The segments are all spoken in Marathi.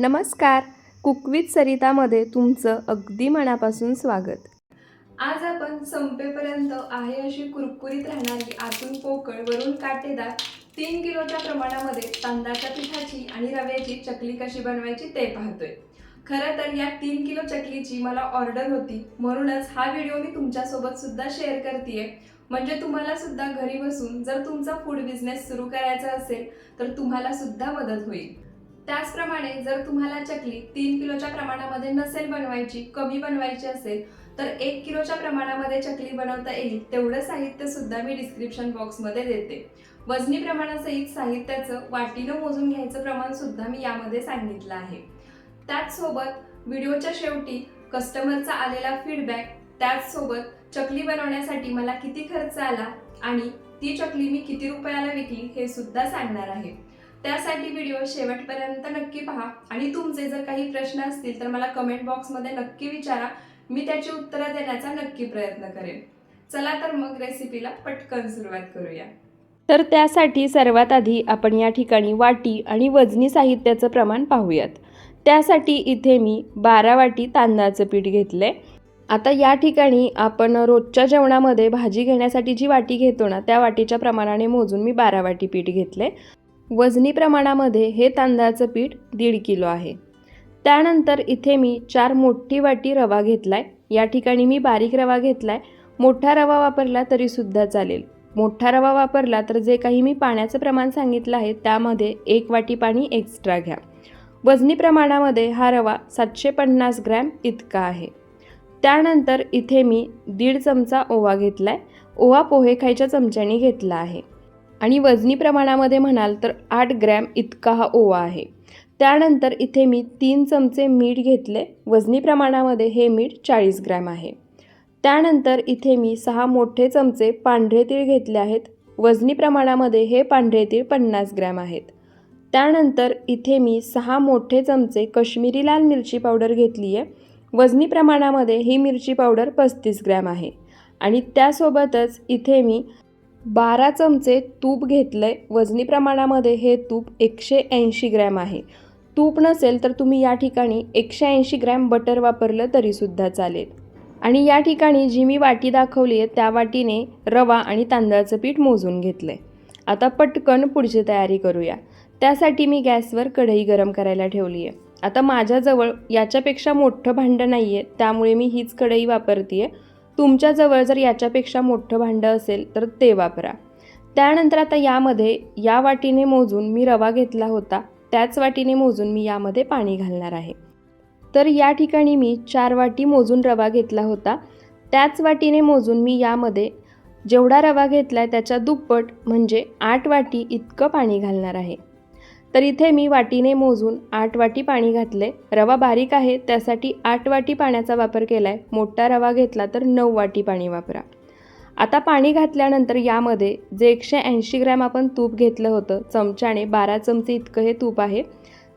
नमस्कार. कुकविथ सरितामध्ये तुमचं अगदी मनापासून स्वागत. आज आपण संपेपर्यंत आहे अशी कुरकुरीत राहणारी आतून पोकळ वरून काटेदार तीन किलोच्या प्रमाणामध्ये तांदळाच्या पिठाची आणि रव्याची चकली कशी बनवायची ते पाहतोय. खरं तर या तीन किलो चकलीची मला ऑर्डर होती. म्हणूनच हा व्हिडिओ मी तुमच्यासोबत सुद्धा शेअर करते म्हणजे तुम्हाला सुद्धा घरी बसून जर तुमचा फूड बिझनेस सुरू करायचा असेल तर तुम्हाला सुद्धा मदत होईल. त्याचप्रमाणे जर तुम्हाला चकली तीन किलोच्या प्रमाणामध्ये नसेल बनवायची कमी बनवायची असेल तर एक किलोच्या प्रमाणामध्ये चकली बनवता येईल तेवढं साहित्य सुद्धा मी डिस्क्रिप्शन बॉक्समध्ये देते. वजनी प्रमाणासहित साहित्याचं वाटीनं मोजून घ्यायचं प्रमाण सुद्धा मी यामध्ये सांगितलं आहे. त्याचसोबत व्हिडिओच्या शेवटी कस्टमरचा आलेला फीडबॅक त्याचसोबत चकली बनवण्यासाठी मला किती खर्च आला आणि ती चकली मी किती रुपयाला विकली हे सुद्धा सांगणार आहे. त्यासाठी व्हिडिओ शेवटपर्यंत नक्की पहा. आणि तुमचे जर काही प्रश्न असतील तर मला कमेंट बॉक्समध्ये नक्की विचारा. मी त्याची उत्तरं देण्याचा नक्की प्रयत्न करेन. चला तर मग रेसिपीला पटकन सुरुवात करूया. तर त्यासाठी सर्वात आधी आपण या ठिकाणी वाटी आणि वजनी साहित्याचं प्रमाण पाहूयात. त्यासाठी इथे मी बारा वाटी तांदळाचं पीठ घेतले. आता या ठिकाणी आपण रोजच्या जेवणामध्ये भाजी घेण्यासाठी जी वाटी घेतो ना त्या वाटीच्या प्रमाणाने मोजून मी बारा वाटी पीठ घेतले. वजनी प्रमाणामध्ये हे तांदळाचं पीठ दीड किलो आहे. त्यानंतर इथे मी चार मोठी वाटी रवा घेतला आहे या ठिकाणी मी बारीक रवा घेतला आहे मोठा रवा वापरला तरीसुद्धा चालेल. मोठा रवा वापरला तर जे काही मी पाण्याचं प्रमाण सांगितलं आहे त्यामध्ये एक वाटी पाणी एक्स्ट्रा घ्या. वजनी प्रमाणामध्ये हा रवा सातशे पन्नास ग्रॅम इतका आहे. त्यानंतर इथे मी दीड चमचा ओवा घेतला आहे ओवा पोहे खायच्या चमच्याने घेतला आहे. आणि वजनी प्रमाणामध्ये म्हणाल तर आठ ग्रॅम इतका हा ओवा आहे. त्यानंतर इथे मी तीन चमचे मीठ घेतले. वजनी प्रमाणामध्ये हे मीठ चाळीस ग्रॅम आहे. त्यानंतर इथे मी सहा मोठे चमचे पांढरे तीळ घेतले आहेत. वजनी प्रमाणामध्ये हे पांढरे तीळ पन्नास ग्रॅम आहेत. त्यानंतर इथे मी सहा मोठे चमचे कश्मीरी लाल मिरची पावडर घेतली आहे वजनी प्रमाणामध्ये ही मिरची पावडर पस्तीस ग्रॅम आहे. आणि त्यासोबतच इथे मी बारा चमचे तूप घेतलं आहे वजनी प्रमाणामध्ये हे तूप एकशे ऐंशी ग्रॅम आहे. तूप नसेल तर तुम्ही या ठिकाणी एकशे ऐंशी ग्रॅम बटर वापरलं तरीसुद्धा चालेल. आणि या ठिकाणी जी मी वाटी दाखवली आहे त्या वाटीने रवा आणि तांदळाचं पीठ मोजून घेतलं आहे आता पटकन पुढची तयारी करूया. त्यासाठी मी गॅसवर कढई गरम करायला ठेवली आहे. आता माझ्याजवळ याच्यापेक्षा मोठं भांडं नाही आहे त्यामुळे मी हीच कढई वापरते आहे तुमच्याजवळ जर याच्यापेक्षा मोठं भांडं असेल तर ते वापरा. त्यानंतर आता यामध्ये या वाटीने मोजून मी रवा घेतला होता त्याच वाटीने मोजून मी यामध्ये पाणी घालणार आहे. तर या ठिकाणी मी चार वाटी मोजून रवा घेतला होता त्याच वाटीने मोजून मी यामध्ये जेवढा रवा घेतला आहे त्याच्या दुप्पट म्हणजे आठ वाटी इतकं पाणी घालणार आहे. तर इथे मी वाटीने मोजून आठ वाटी पाणी घातले. रवा बारीक आहे त्यासाठी आठ वाटी पाण्याचा वापर केला आहे मोठा रवा घेतला तर नऊ वाटी पाणी वापरा. आता पाणी घातल्यानंतर यामध्ये जे एकशे ऐंशी ग्रॅम आपण तूप घेतलं होतं चमच्याने बारा चमचे इतकं हे तूप आहे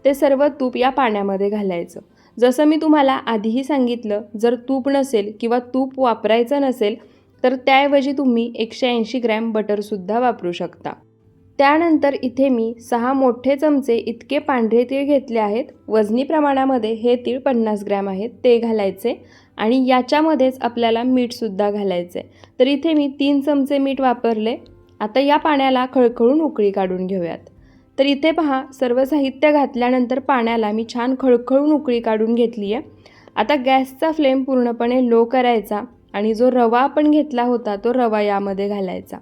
ते सर्व तूप या पाण्यामध्ये घालायचं. जसं मी तुम्हाला आधीही सांगितलं जर तूप नसेल किंवा तूप वापरायचं नसेल तर त्याऐवजी तुम्ही एकशे ऐंशी ग्रॅम बटरसुद्धा वापरू शकता. त्यानंतर इथे मी सहा मोठे चमचे इतके पांढरे तीळ घेतले आहेत. वजनी प्रमाणामध्ये हे तीळ पन्नास ग्रॅम आहेत ते घालायचे. आणि याच्यामध्येच आपल्याला मीठसुद्धा घालायचे. तर इथे मी तीन चमचे मीठ वापरले. आता या पाण्याला खळखळून उकळी काढून घेऊयात. तर इथे पहा सर्व साहित्य घातल्यानंतर पाण्याला मी छान खळखळून उकळी काढून घेतली आहे आता गॅसचा फ्लेम पूर्णपणे लो करायचा आणि जो रवा आपण घेतला होता तो रवा यामध्ये घालायचा.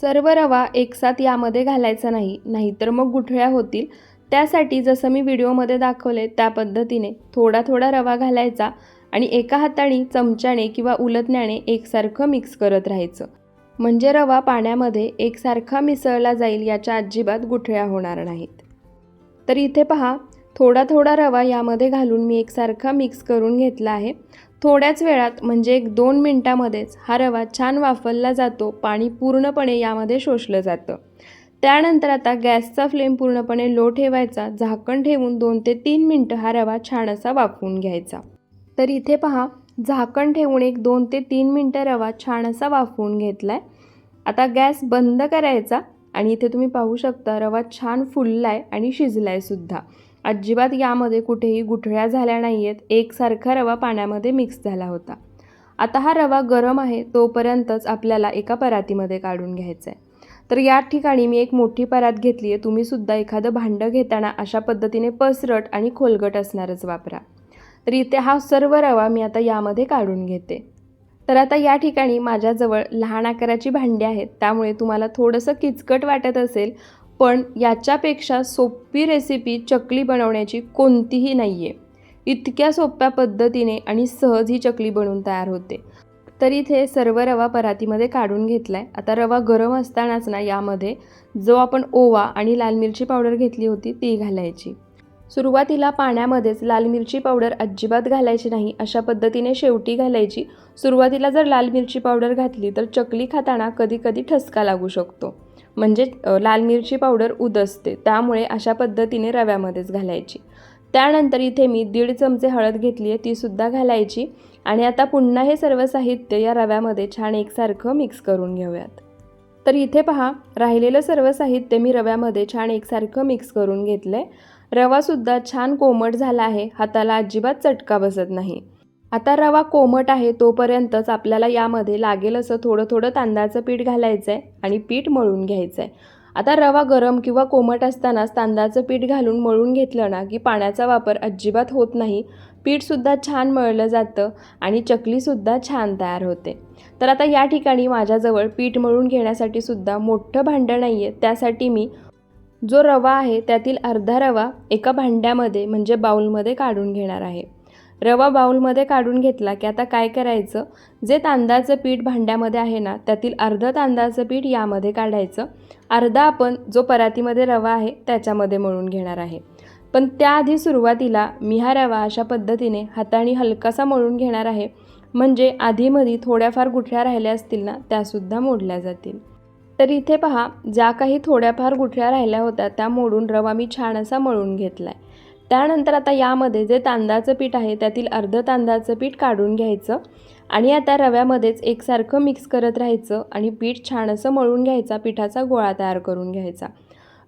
सर्व रवा एकसाथ यामध्ये घालायचा नाही नाहीतर मग गुठळ्या होतील. त्यासाठी जसं मी व्हिडिओमध्ये दाखवले त्या पद्धतीने थोडा थोडा रवा घालायचा आणि एका हाताने चमच्याने किंवा उलटण्याने एकसारखं मिक्स करत राहायचं. म्हणजे रवा पाण्यामध्ये एकसारखा मिसळला जाईल याच्या अजिबात गुठळ्या होणार नाहीत. तर इथे पहा थोडा थोडा रवा यामध्ये घालून मी एकसारखा मिक्स करून घेतला आहे. थोड्याच वेळात म्हणजे एक दोन मिनटामध्येच हा रवा छान वाफरला जातो पाणी पूर्णपणे यामध्ये शोषलं जातं. त्यानंतर आता गॅसचा फ्लेम पूर्णपणे लो ठेवायचा झाकण ठेवून दोन ते तीन मिनटं हा रवा छान असा वाफवून घ्यायचा. तर इथे पहा झाकण ठेवून एक दोन ते तीन मिनटं रवा छान असा वाफवून घेतला आहे आता गॅस बंद करायचा आणि इथे तुम्ही पाहू शकता रवा छान फुलला आहे आणि शिजला आहे सुद्धा. अजिबात यामध्ये कुठेही गुठळ्या झाल्या नाही आहेत एकसारखा रवा पाण्यामध्ये मिक्स झाला होता. आता हा रवा गरम आहे तोपर्यंतच आपल्याला एका परातीमध्ये काढून घ्यायचा आहे तर या ठिकाणी मी एक मोठी परात घेतली आहे. तुम्हीसुद्धा एखादं भांडं घेताना अशा पद्धतीने पसरट आणि खोलगट असणारच वापरा. तर इथे हा सर्व रवा मी आता यामध्ये काढून घेते. तर आता या ठिकाणी माझ्याजवळ लहान आकाराची भांडी आहेत. त्यामुळे तुम्हाला थोडंसं किचकट वाटत असेल पण याच्यापेक्षा सोपी रेसिपी चकली बनवण्याची कोणतीही नाही आहे इतक्या सोप्या पद्धतीने आणि सहज ही चकली बनवून तयार होते. तर इथे सर्व रवा परातीमध्ये काढून घेतला आहे आता रवा गरम असतानाच ना यामध्ये जो आपण ओवा आणि लाल मिरची पावडर घेतली होती ती घालायची. सुरुवातीला पाण्यामध्येच लाल मिरची पावडर अजिबात घालायची नाही अशा पद्धतीने शेवटी घालायची. सुरुवातीला जर लाल मिरची पावडर घातली तर चकली खाताना कधीकधी ठसका लागू शकतो. म्हणजे लाल मिरची पावडर उदसते त्यामुळे अशा पद्धतीने रव्यामध्येच घालायची. त्यानंतर इथे मी दीड चमचे हळद घेतली आहे तीसुद्धा घालायची. आणि आता पुन्हा हे सर्व साहित्य या रव्यामध्ये छान एकसारखं मिक्स करून घेऊयात. तर इथे पहा राहिलेलं सर्व साहित्य मी रव्यामध्ये छान एकसारखं मिक्स करून घेतलं आहे रवासुद्धा छान कोमट झाला आहे हाताला अजिबात चटका बसत नाही. आता रवा कोमट आहे तोपर्यंतच आपल्याला यामध्ये लागेल असं थोडं थोडं तांदळाचं पीठ घालायचं आहे आणि पीठ मळून घ्यायचं आहे आता रवा गरम किंवा कोमट असतानाच तांदळाचं पीठ घालून मळून घेतलं ना की पाण्याचा वापर अजिबात होत नाही. पीठसुद्धा छान मळलं जातं आणि चकलीसुद्धा छान तयार होते. तर आता या ठिकाणी माझ्याजवळ पीठ मळून घेण्यासाठी सुद्धा मोठं भांडं नाही आहे त्यासाठी मी जो रवा आहे त्यातील अर्धा रवा एका भांड्यामध्ये म्हणजे बाउलमध्ये काढून घेणार आहे. रवा बाउलमध्ये काढून घेतला की आता काय करायचं? जे तांदळाचं पीठ भांड्यामध्ये आहे ना त्यातील अर्धं तांदळाचं पीठ यामध्ये काढायचं. अर्धा आपण जो परातीमध्ये रवा आहे त्याच्यामध्ये मळून घेणार आहे. पण त्याआधी सुरुवातीला मी हा रवा अशा पद्धतीने हाताने हलकासा मळून घेणार आहे. म्हणजे आधीमध्ये थोड्याफार गुठळ्या राहिल्या असतील ना त्यासुद्धा मोडल्या जातील. तर इथे पहा ज्या काही थोड्याफार गुठळ्या राहिल्या होत्या त्या मोडून रवा मी छान असा मळून घेतला आहे त्यानंतर आता यामध्ये जे तांदळाचं पीठ आहे त्यातील अर्धं तांदळाचं पीठ काढून घ्यायचं आणि आता रव्यामध्येच एकसारखं मिक्स करत राहायचं आणि पीठ छान असं मळून घ्यायचा पिठाचा गोळा तयार करून घ्यायचा.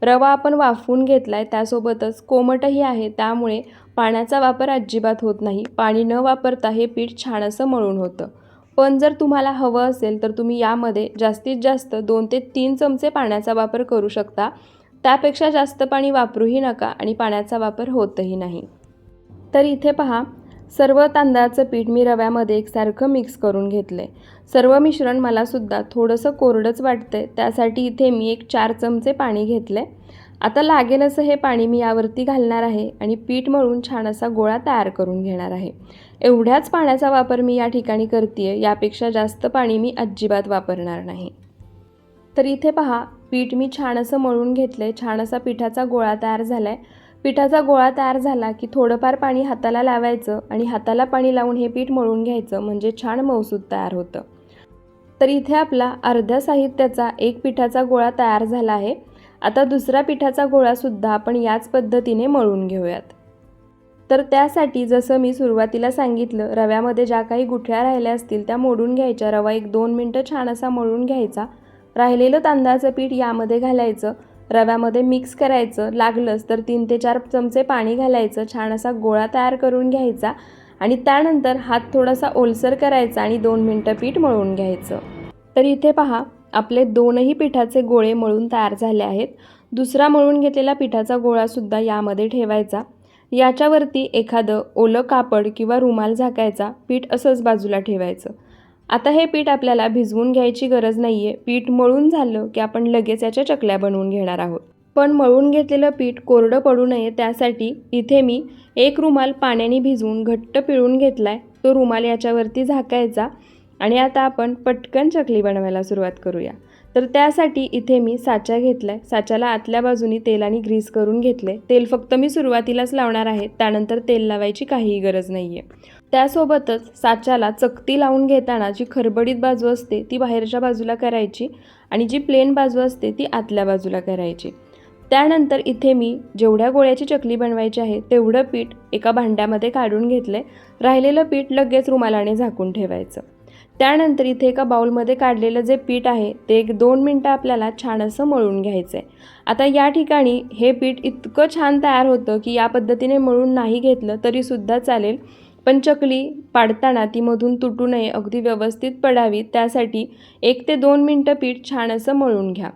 रवा आपण वाफवून घेतला आहे त्यासोबतच कोमटही आहे त्यामुळे पाण्याचा वापर अजिबात होत नाही. पाणी न वापरता हे पीठ छान असं मळून होतं. पण जर तुम्हाला हवं असेल तर तुम्ही यामध्ये जास्तीत जास्त दोन ते तीन चमचे पाण्याचा वापर करू शकता. त्यापेक्षा जास्त पाणी वापरूही नका आणि पाण्याचा वापर होतही नाही. तर इथे पहा सर्व तांदळाचं पीठ मी रव्यामध्ये एकसारखं मिक्स करून घेतलं आहे सर्व मिश्रण मलासुद्धा थोडंसं कोरडंच वाटतं आहे त्यासाठी इथे मी एक चार चमचे पाणी घेतलं आहे आता लागेल असं हे पाणी मी यावरती घालणार आहे आणि पीठ मळून छान असा गोळा तयार करून घेणार आहे. एवढ्याच पाण्याचा वापर मी या ठिकाणी करते आहे यापेक्षा जास्त पाणी मी अजिबात वापरणार नाही. तर इथे पहा पीठ मी छान असं मळून घेतलं आहे छान असा पिठाचा गोळा तयार झाला आहे पिठाचा गोळा तयार झाला की थोडंफार पाणी हाताला लावायचं आणि हाताला पाणी लावून हे पीठ मळून घ्यायचं म्हणजे छान मौसूद तयार होतं. तर इथे आपला अर्ध्या साहित्याचा एक पिठाचा गोळा तयार झाला आहे. आता दुसरा पिठाचा गोळासुद्धा आपण याच पद्धतीने मळून घेऊयात. तर त्यासाठी जसं मी सुरुवातीला सांगितलं रव्यामध्ये ज्या काही गुठळ्या राहिल्या असतील त्या मोडून घ्यायच्या. रवा एक दोन मिनटं छान असा मळून घ्यायचा. राहिलेलं तांदळाचं पीठ यामध्ये घालायचं. रव्यामध्ये मिक्स करायचं. लागलंच तर तीन ते चार चमचे पाणी घालायचं. छान असा गोळा तयार करून घ्यायचा. आणि त्यानंतर हात थोडासा ओलसर करायचा आणि दोन मिनटं पीठ मळून घ्यायचं. तर इथे पहा आपले दोनही पिठाचे गोळे मळून तयार झाले आहेत. दुसरा मळून घेतलेला पिठाचा गोळासुद्धा यामध्ये ठेवायचा. याच्यावरती एखादं ओलं कापड किंवा रुमाल झाकायचा. पीठ असंच बाजूला ठेवायचं. आता हे पीठ आपल्याला भिजवून घ्यायची गरज नाही आहे पीठ मळून झालं की आपण लगेच याच्या चकल्या बनवून घेणार आहोत. पण मळून घेतलेलं पीठ कोरडं पडू नये त्यासाठी इथे मी एक रुमाल पाण्याने भिजवून घट्ट पिळून घेतला आहे तो रुमाल याच्यावरती झाकायचा आणि आता आपण पटकन चकली बनवायला सुरुवात करूया. तर त्यासाठी इथे मी साचा घेतला आहे साच्याला आतल्या बाजूनी तेलाने ग्रीस करून घेतले तेल फक्त मी सुरुवातीलाच लावणार आहे. त्यानंतर तेल लावायची काहीही गरज नाही आहे त्यासोबतच साच्याला चकती लावून घेताना जी खरबडीत बाजू असते ती बाहेरच्या बाजूला करायची आणि जी प्लेन बाजू असते ती आतल्या बाजूला करायची. त्यानंतर इथे मी जेवढ्या गोळ्याची चकली बनवायची आहे तेवढं पीठ एका भांड्यामध्ये काढून घेतलं राहिलेलं पीठ लगेच रुमालाने झाकून ठेवायचं. त्यानंतर इथे एका बाउलमध्ये काढलेलं जे पीठ आहे ते एक दोन मिनटं आपल्याला छान असं मळून घ्यायचं आहे आता या ठिकाणी हे पीठ इतकं छान तयार होतं की या पद्धतीने मळून नाही घेतलं तरीसुद्धा चालेल. पण चकली पाडताना ती मधून तुटू नये अगदी व्यवस्थित पडावी त्यासाठी एक ते दोन मिनटं पीठ छान असं मळून घ्या.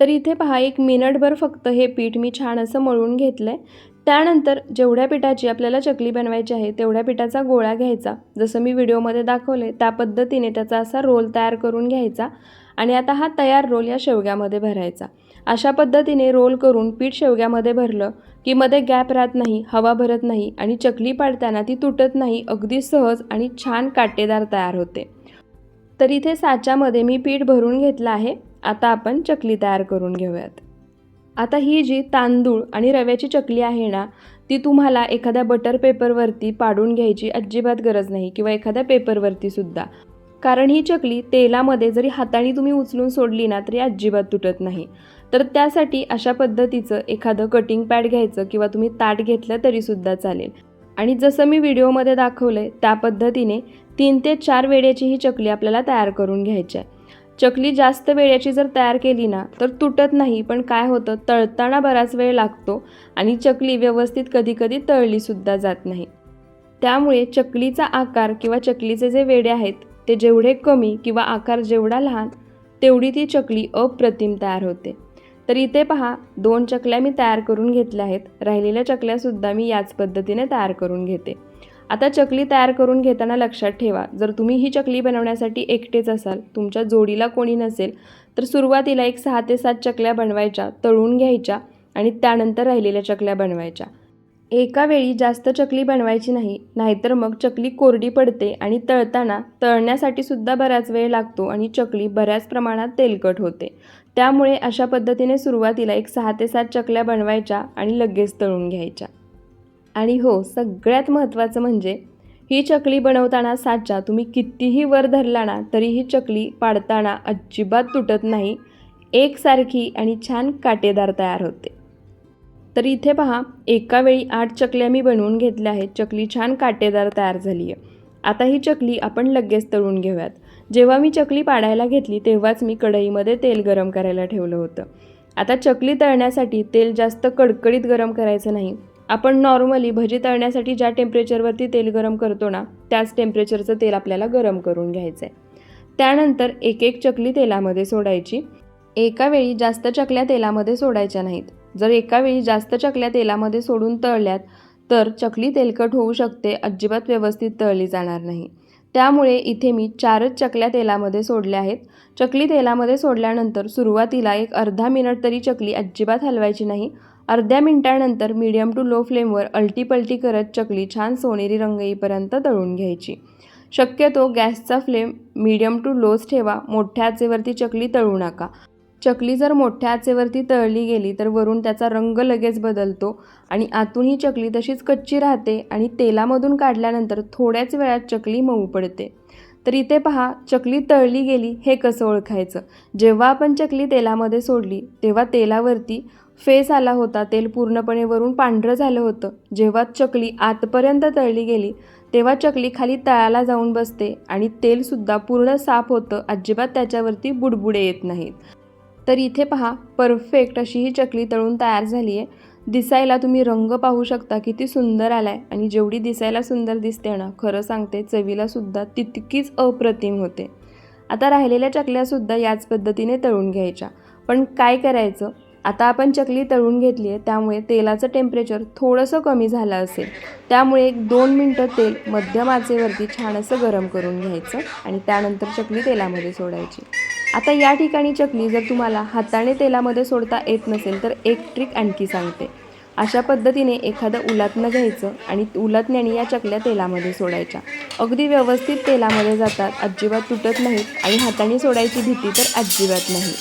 तर इथे पहा एक मिनिटभर फक्त हे पीठ मी छान असं मळून घेतलं आहे त्यानंतर जेवढ्या पिठाची आपल्याला चकली बनवायची आहे तेवढ्या पिठाचा गोळा घ्यायचा. जसं मी व्हिडिओमध्ये दाखवले त्या पद्धतीने त्याचा असा रोल तयार करून घ्यायचा आणि आता हा तयार रोल या शेवग्यामध्ये भरायचा. अशा पद्धतीने रोल करून पीठ शेवग्यामध्ये भरलं की मध्ये गॅप राहत नाही हवा भरत नाही आणि चकली पाडताना ती तुटत नाही अगदी सहज आणि छान काटेदार तयार होते. तर इथे साच्यामध्ये मी पीठ भरून घेतलं आहे. आता आपण चकली तयार करून घेऊयात. आता ही जी तांदूळ आणि रव्याची चकली आहे ना ती तुम्हाला एखाद्या बटर पेपरवरती पाडून घ्यायची अजिबात गरज नाही किंवा एखाद्या पेपरवरती सुद्धा. कारण ही चकली तेलामध्ये जरी हाताने तुम्ही उचलून सोडली ना तरी अजिबात तुटत नाही. तर त्यासाठी अशा पद्धतीचं एखादं कटिंग पॅड घ्यायचं किंवा तुम्ही ताट घेतलं तरीसुद्धा चालेल. आणि जसं मी व्हिडिओमध्ये दाखवलं आहे त्या पद्धतीने तीन ते चार वेड्याची ही चकली आपल्याला तयार करून घ्यायची आहे. चकली जास्त वेळेची जर तयार केली ना तर तुटत नाही पण काय होतं तळताना बराच वेळ लागतो आणि चकली व्यवस्थित कधीकधी तळलीसुद्धा जात नाही. त्यामुळे चकलीचा आकार किंवा चकलीचे जे वेडे आहेत ते जेवढे कमी किंवा आकार जेवढा लहान तेवढी ती चकली अप्रतिम तयार होते. तर इथे पहा दोन चकल्या मी तयार करून घेतल्या आहेत. राहिलेल्या चकल्यासुद्धा मी याच पद्धतीने तयार करून घेते. आता चकली तयार करून घेताना लक्षात ठेवा जर तुम्ही ही चकली बनवण्यासाठी एकटेच असाल तुमच्या जोडीला कोणी नसेल तर सुरुवातीला एक सहा ते सात चकल्या बनवायच्या तळून घ्यायच्या आणि त्यानंतर राहिलेल्या चकल्या बनवायच्या. एका वेळी जास्त चकली बनवायची नाही नाहीतर मग चकली कोरडी पडते आणि तळताना तळण्यासाठी सुद्धा बराच वेळ लागतो आणि चकली बऱ्याच प्रमाणात तेलकट होते. त्यामुळे अशा पद्धतीने सुरुवातीला एक सहा ते सात चकल्या बनवायच्या आणि लगेच तळून घ्यायच्या. आणि हो सगळ्यात महत्त्वाचं म्हणजे ही चकली बनवताना साचा तुम्ही कितीही वर धरला ना तरी ही चकली पाडताना अजिबात तुटत नाही एकसारखी आणि छान काटेदार तयार होते. तर इथे पहा एकावेळी आठ चकल्या मी बनवून घेतल्या आहेत चकली छान काटेदार तयार झाली आहे आता ही चकली आपण लगेच तळून घेऊयात. जेव्हा मी चकली पाडायला घेतली तेव्हाच मी कढईमध्ये तेल गरम करायला ठेवलं होतं. आता चकली तळण्यासाठी तेल जास्त कडकडीत गरम करायचं नाही. आपण नॉर्मली भजी तळण्यासाठी ज्या टेम्परेचरवरती तेल गरम करतो ना त्याच टेम्परेचरचं तेल आपल्याला गरम करून घ्यायचं आहे त्यानंतर एक एक चकली तेलामध्ये सोडायची. एका वेळी जास्त चकल्या तेलामध्ये सोडायच्या नाहीत. जर एका वेळी जास्त चकल्या तेलामध्ये सोडून तळल्यात तर चकली तेलकट होऊ शकते अजिबात व्यवस्थित तळली जाणार नाही. त्यामुळे इथे मी चारच चकल्या तेलामध्ये सोडल्या आहेत. चकली तेलामध्ये सोडल्यानंतर सुरुवातीला एक अर्धा मिनिट तरी चकली अजिबात हलवायची नाही. अर्ध्या मिनिटानंतर मीडियम टू लो फ्लेमवर अल्टीपल्टी करत चकली छान सोनेरी रंग येईपर्यंत तळून घ्यायची. शक्यतो गॅसचा फ्लेम मीडियम टू लोच ठेवा. मोठ्या आचेवरती चकली तळू नका. चकली जर मोठ्या आचेवरती तळली गेली तर वरून त्याचा रंग लगेच बदलतो आणि आतून ही चकली तशीच कच्ची राहते आणि तेलामधून काढल्यानंतर थोड्याच वेळात चकली मऊ पडते. तर इथे पहा चकली तळली गेली हे कसं ओळखायचं? जेव्हा आपण चकली तेलामध्ये सोडली तेव्हा तेलावरती फेस आला होता तेल पूर्णपणे वरून पांढरं झालं होतं. जेव्हा चकली आतपर्यंत तळली गेली तेव्हा चकली खाली तळाला जाऊन बसते आणि तेलसुद्धा पूर्ण साफ होतं अजिबात त्याच्यावरती बुडबुडे येत नाहीत. तर इथे पहा परफेक्ट अशी ही चकली तळून तयार झाली आहे दिसायला तुम्ही रंग पाहू शकता किती सुंदर आला आहे आणि जेवढी दिसायला सुंदर दिसते ना खरं सांगते चवीलासुद्धा तितकीच अप्रतिम होते. आता राहिलेल्या चकल्यासुद्धा याच पद्धतीने तळून घ्यायच्या. पण काय करायचं? आता आपण चकली तळून घेतली आहे त्यामुळे तेलाचं टेम्परेचर थोडंसं कमी झालं असेल. त्यामुळे एक दोन मिनटं तेल मध्यम आचेवरती छान असं गरम करून घ्यायचं आणि त्यानंतर चकली तेलामध्ये सोडायची. आता या ठिकाणी चकली जर तुम्हाला हाताने तेलामध्ये सोडता येत नसेल तर एक ट्रिक आणखी सांगते. अशा पद्धतीने एखादं उलातनं घ्यायचं आणि उलटण्याने या चकल्या तेलामध्ये सोडायच्या. अगदी व्यवस्थित तेलामध्ये जातात अजिबात तुटत नाहीत आणि हाताने सोडायची भीती तर अजिबात नाही.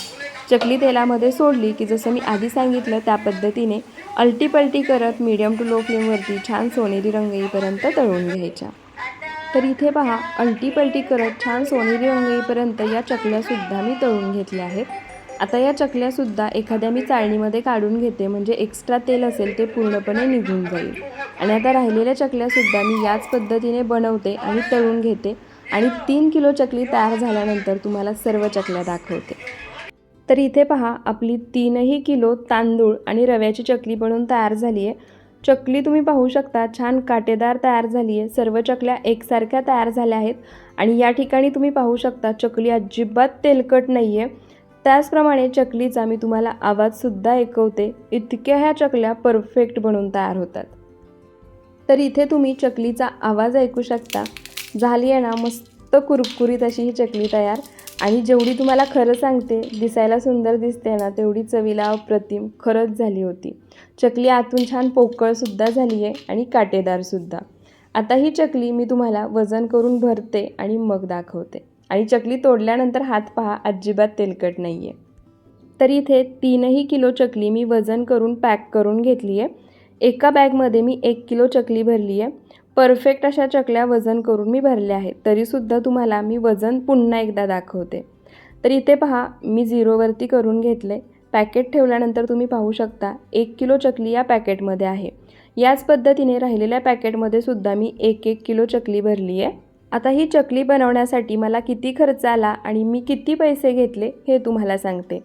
चकली तेलामध्ये सोडली की जसं मी आधी सांगितलं त्या पद्धतीने अल्टीपल्टी करत मीडियम टू लो फ्लेमवरती छान सोनेरी रंग येईपर्यंत तळून घ्यायच्या. तर इथे पहा अल्टीपल्टी करत छान सोनेरी रंग येईपर्यंत या चकल्यासुद्धा मी तळून घेतल्या आहेत. आता या चकल्यासुद्धा एखाद्या मी चाळणीमध्ये काढून घेते म्हणजे एक्स्ट्रा तेल असेल ते पूर्णपणे निघून जाईल. आणि आता राहिलेल्या चकल्यासुद्धा मी याच पद्धतीने बनवते आणि तळून घेते. आणि तीन किलो चकली तयार झाल्यानंतर तुम्हाला सर्व चकल्या दाखवते. तर इथे पहा आपली तीनही किलो तांदूळ आणि रव्याची चकली बनवून तयार झाली आहे चकली तुम्ही पाहू शकता छान काटेदार तयार झाली आहे. सर्व चकल्या एकसारख्या तयार झाल्या आहेत. आणि या ठिकाणी तुम्ही पाहू शकता चकली अजिबात तेलकट नाही आहे त्याचप्रमाणे चकलीचा मी तुम्हाला आवाजसुद्धा ऐकवते. इतक्या ह्या चकल्या परफेक्ट बनून तयार होतात. तर इथे तुम्ही चकलीचा आवाज ऐकू शकता. झाली आहे ना मस्त कुरकुरीत अशी ही चकली तयार. आणि जेवढी तुम्हाला खरं सांगते दिसायला सुंदर दिसते ना तेवढी चवीला अप्रतिम खरंच झाली होती. चकली आतून छान पोकळसुद्धा झाली आहे आणि काटेदारसुद्धा आता ही चकली मी तुम्हाला वजन करून भरते आणि मग दाखवते. आणि चकली तोडल्यानंतर हात पहा अजिबात तेलकट नाही आहे तर इथे तीनही किलो चकली मी वजन करून पॅक करून घेतली आहे एका बॅगमध्ये मी एक किलो चकली भरली आहे परफेक्ट अशा चकल्या वजन करून मी भरल्या आहेत. तरीसुद्धा तुम्हाला मी वजन पुन्हा एकदा दाखवते. तर इथे पहा मी झिरोवरती करून घेतले. पॅकेट ठेवल्यानंतर तुम्ही पाहू शकता एक किलो चकली या पॅकेटमध्ये आहे. याच पद्धतीने राहिलेल्या पॅकेटमध्ये सुद्धा मी एक एक किलो चकली भरली आहे. आता ही चकली बनवण्यासाठी मला किती खर्च आला आणि मी किती पैसे घेतले हे तुम्हाला सांगते.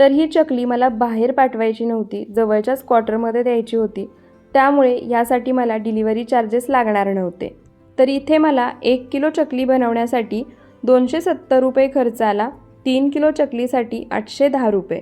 तर ही चकली मला बाहेर पाठवायची नव्हती जवळच्याच क्वार्टरमध्ये द्यायची होती. त्यामुळे यासाठी मला डिलिव्हरी चार्जेस लागणार नव्हते. तर इथे मला एक किलो चकली बनवण्यासाठी दोनशे सत्तर रुपये खर्च आला तीन किलो चकलीसाठी आठशे दहा रुपये.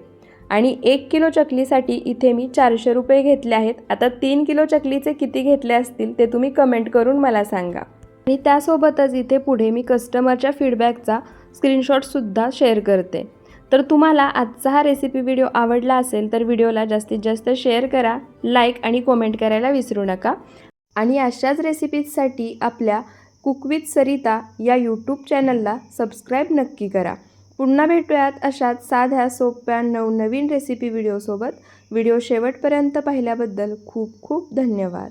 आणि एक किलो चकलीसाठी इथे मी चारशे रुपये घेतले आहेत. आता तीन किलो चकलीचे किती घेतले असतील ते तुम्ही कमेंट करून मला सांगा. आणि त्यासोबतच इथे पुढे मी कस्टमरच्या फीडबॅकचा स्क्रीनशॉटसुद्धा शेअर करते. तर तुम्हाला आजचा हा रेसिपी व्हिडिओ आवडला असेल तर व्हिडिओला जास्तीत जास्त शेअर करा लाईक आणि कमेंट करायला विसरू नका. आणि अशाच रेसिपीजसाठी आपल्या कुकविथ सरिता या यूट्यूब चॅनलला सबस्क्राईब नक्की करा. पुन्हा भेटूयात अशाच साध्या सोप्या नवनवीन रेसिपी व्हिडिओसोबत व्हिडिओ शेवटपर्यंत पाहिल्याबद्दल खूप खूप धन्यवाद.